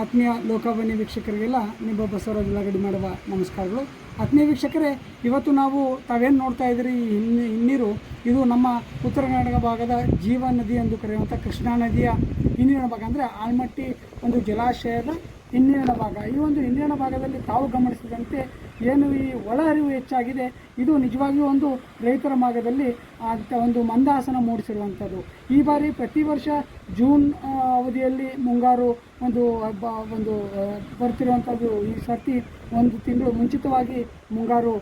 ಆತ್ಮೀಯ ಲೋಕವಾಣಿ ವೀಕ್ಷಕರಿಗೆಲ್ಲ ನಿಮ್ಮ ಬಸವರಾಜ್ ಉಳ್ಳಾಗಡ್ಡಿ ಮಾಡುವ ನಮಸ್ಕಾರಗಳು. ಆತ್ಮೀಯ ವೀಕ್ಷಕರೇ, ಇವತ್ತು ನಾವು ತಾವೇನು ನೋಡ್ತಾ ಇದ್ದೀರಿ? ಈ ಹಿನ್ನ, ಹಿನ್ನೀರು, ಇದು ನಮ್ಮ ಉತ್ತರ ಕರ್ನಾಟಕ ಭಾಗದ ಜೀವ ನದಿ ಎಂದು ಕರೆಯುವಂಥ ಕೃಷ್ಣಾ ನದಿಯ ಹಿನ್ನೀರಿನ ಭಾಗ. ಅಂದರೆ ಆಲ್ಮಟ್ಟಿ ಒಂದು ಜಲಾಶಯದ ಹಿನ್ನೀರಿನ ಭಾಗ. ಈ ಒಂದು ಹಿನ್ನೀರಿನ ಭಾಗದಲ್ಲಿ ತಾವು ಗಮನಿಸಿದಂತೆ ಏನು ಈ ಒಳ ಅರಿವು ಹೆಚ್ಚಾಗಿದೆ, ಇದು ನಿಜವಾಗಿಯೂ ಒಂದು ರೈತರ ಮಾರ್ಗದಲ್ಲಿ ಅಂತ ಒಂದು ಮಂದಹಾಸನ ಮೂಡಿಸಿರುವಂಥದ್ದು ಈ ಬಾರಿ ಪ್ರತಿ ವರ್ಷ ಜೂನ್ ಅವಧಿಯಲ್ಲಿ ಮುಂಗಾರು ಒಂದು ಒಂದು ಬರ್ತಿರುವಂಥದ್ದು ಈ ಸರ್ತಿ ಒಂದು ತಿಂಗಳು ಮುಂಚಿತವಾಗಿ ಮುಂಗಾರು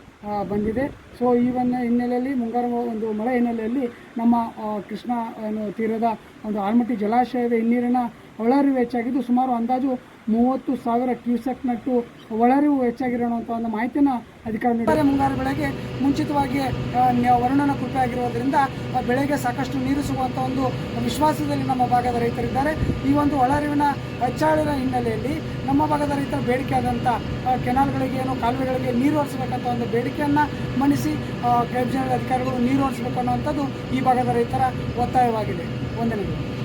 ಬಂದಿದೆ. ಸೊ ಈ ಒಂದು ಹಿನ್ನೆಲೆಯಲ್ಲಿ, ಮುಂಗಾರು ಒಂದು ಮಳೆ ಹಿನ್ನೆಲೆಯಲ್ಲಿ ನಮ್ಮ ಕೃಷ್ಣ, ಏನು, ತೀರದ ಒಂದು ಆಲ್ಮಟ್ಟಿ ಜಲಾಶಯದ ಹಿನ್ನೀರಿನ ಒಳಹರಿವು ಹೆಚ್ಚಾಗಿದ್ದು ಸುಮಾರು ಅಂದಾಜು ಮೂವತ್ತು ಸಾವಿರ ಕ್ಯೂಸೆಕ್ನಟ್ಟು ಒಳಹರಿವು ಹೆಚ್ಚಾಗಿರೋಣ ಒಂದು ಮಾಹಿತಿಯನ್ನು ಅಧಿಕಾರಿ ನೀಡಿದ್ದಾರೆ ಮುಂಗಾರು ಬೆಳೆಗೆ ಮುಂಚಿತವಾಗಿ ವರ್ಣನ ಕೃಪೆ ಆಗಿರೋದ್ರಿಂದ ಬೆಳೆಗೆ ಸಾಕಷ್ಟು ನೀರು ಸಿಗುವಂಥ ಒಂದು ವಿಶ್ವಾಸದಲ್ಲಿ ನಮ್ಮ ಭಾಗದ ರೈತರಿದ್ದಾರೆ. ಈ ಒಂದು ಒಳಹರಿವಿನ ಹೆಚ್ಚಾಳಿನ ಹಿನ್ನೆಲೆಯಲ್ಲಿ ನಮ್ಮ ಭಾಗದ ರೈತರ ಬೇಡಿಕೆ ಆದಂಥ ಕೆನಾಲ್ಗಳಿಗೆ ಏನು ಕಾಲುವೆಗಳಿಗೆ ನೀರು ಹರಿಸಬೇಕಂತ ಒಂದು ಬೇಡಿಕೆಯನ್ನು ಮನಿಸಿ ಟ್ರೈಬ್ಸ್ ಅಧಿಕಾರಿಗಳು ನೀರು ಹರಿಸಬೇಕು ಅನ್ನುವಂಥದ್ದು ಈ ಭಾಗದ ರೈತರ ಒತ್ತಾಯವಾಗಿದೆ. ವಂದನೆಗಳು.